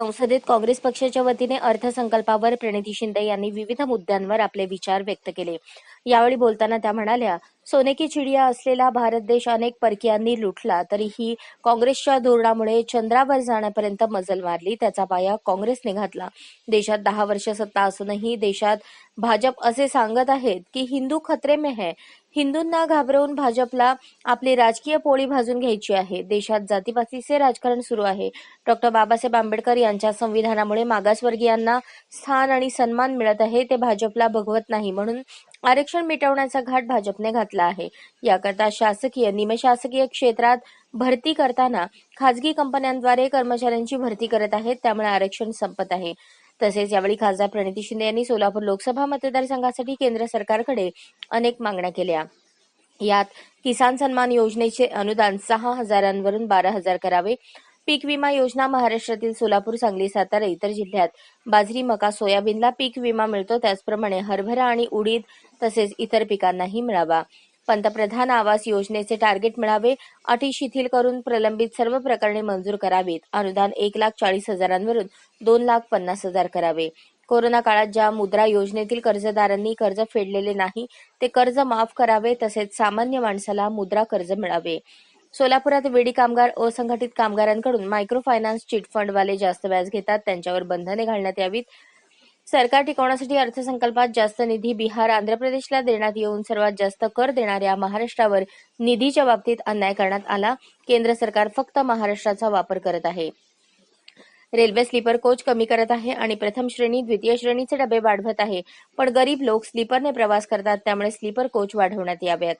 संसदेत काँग्रेस पक्षाच्या वतीने अर्थसंकल्पावर प्रणिती शिंदे यांनी विविध मुद्द्यांवर आपले विचार व्यक्त केले. यावेळी बोलताना त्या म्हणाल्या सोनेकी चिडिया असलेला भारत देश अनेक परकीयांनी लुटला तरीही काँग्रेसच्या धोरणामुळे चंद्रावर जाण्यापर्यंत मजल मारली त्याचा पाया काँग्रेसने घातला. देशात दहा वर्ष सत्ता असूनही देशात भाजप असे सांगत आहेत की हिंदू खतरे में है. हिंदूंना घाबरवून भाजपला आपली राजकीय पोळी भाजून घ्यायची आहे. देशात जातीपातीचे राजकारण सुरू आहे. डॉक्टर बाबासाहेब आंबेडकर यांच्या संविधानामुळे मागासवर्गीयांना स्थान आणि सन्मान मिळत आहे ते भाजपला भगवत नाही म्हणून आरक्षण मिटवण्याचा घाट भाजपने घातला आहे. याकरता शासकीय निमशासकीय क्षेत्रात भरती करताना खाजगी कंपन्यांद्वारे कर्मचाऱ्यांची भरती करत आहेत त्यामुळे आरक्षण संपत आहे. तसेच यावेळी खासदार प्रणिती शिंदे यांनी सोलापूर लोकसभा मतदारसंघासाठी केंद्र सरकारकडे अनेक मागण्या केल्या. यात किसान सन्मान योजनेचे अनुदान सहा हजारांवरून बारा हजार करावे. पीक विमा योजना महाराष्ट्रातील सोलापूर सांगली सातारा इतर जिल्ह्यात. बाजरी मका सोयाबीनला पीक विमा मिळतो. त्याचप्रमाणे हरभरा आणि उडीद तसेच इतर पिकांनाही मिळावा. पंतप्रधान आवास योजनेचे टार्गेट मिळावे. अटी शिथिल करून प्रलंबित सर्व प्रकरणे मंजूर करावीत. अनुदान एक लाख चाळीस हजारांवरून दोन लाख पन्नास हजार करावे. कोरोना काळात ज्या मुद्रा योजनेतील कर्जदारांनी कर्ज फेडलेले नाही ते कर्ज माफ करावे. तसेच सामान्य माणसाला मुद्रा कर्ज मिळावे. सोलापुरात वेडी कामगार असंघटित कामगारांकडून मायक्रो फायनान्स चिट फंडवाले जास्त व्याज घेतात. त्यांच्यावर बंधने घालण्यात यावीत. सरकार टिकवण्यासाठी अर्थसंकल्पात जास्त निधी बिहार आंध्र प्रदेशला देण्यात येऊन सर्वात जास्त कर देणाऱ्या महाराष्ट्रावर निधीच्या बाबतीत अन्याय करण्यात आला. केंद्र सरकार फक्त महाराष्ट्राचा वापर करत आहे. रेल्वे स्लीपर कोच कमी करत आहे आणि प्रथम श्रेणी द्वितीय श्रेणीचे डबे वाढवत आहे. पण गरीब लोक स्लीपरने प्रवास करतात त्यामुळे स्लीपर कोच वाढवण्यात याव्यात.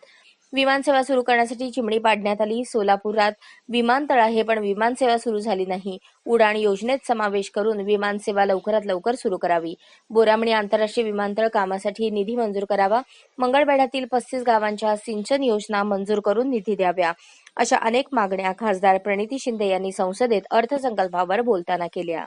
विमानसेवा सुरू करण्यासाठी चिमणी पाडण्यात आली. सोलापुरात विमानतळ आहे पण विमानसेवा सुरू झाली नाही. उडाण योजनेत समावेश करून विमानसेवा लवकरात लवकर सुरू करावी. बोरामणी आंतरराष्ट्रीय विमानतळ कामासाठी निधी मंजूर करावा. मंगळवेढ्यातील पस्तीस गावांच्या सिंचन योजना मंजूर करून निधी द्याव्या. अशा अनेक मागण्या खासदार प्रणिती शिंदे यांनी संसदेत अर्थसंकल्पावर बोलताना केल्या.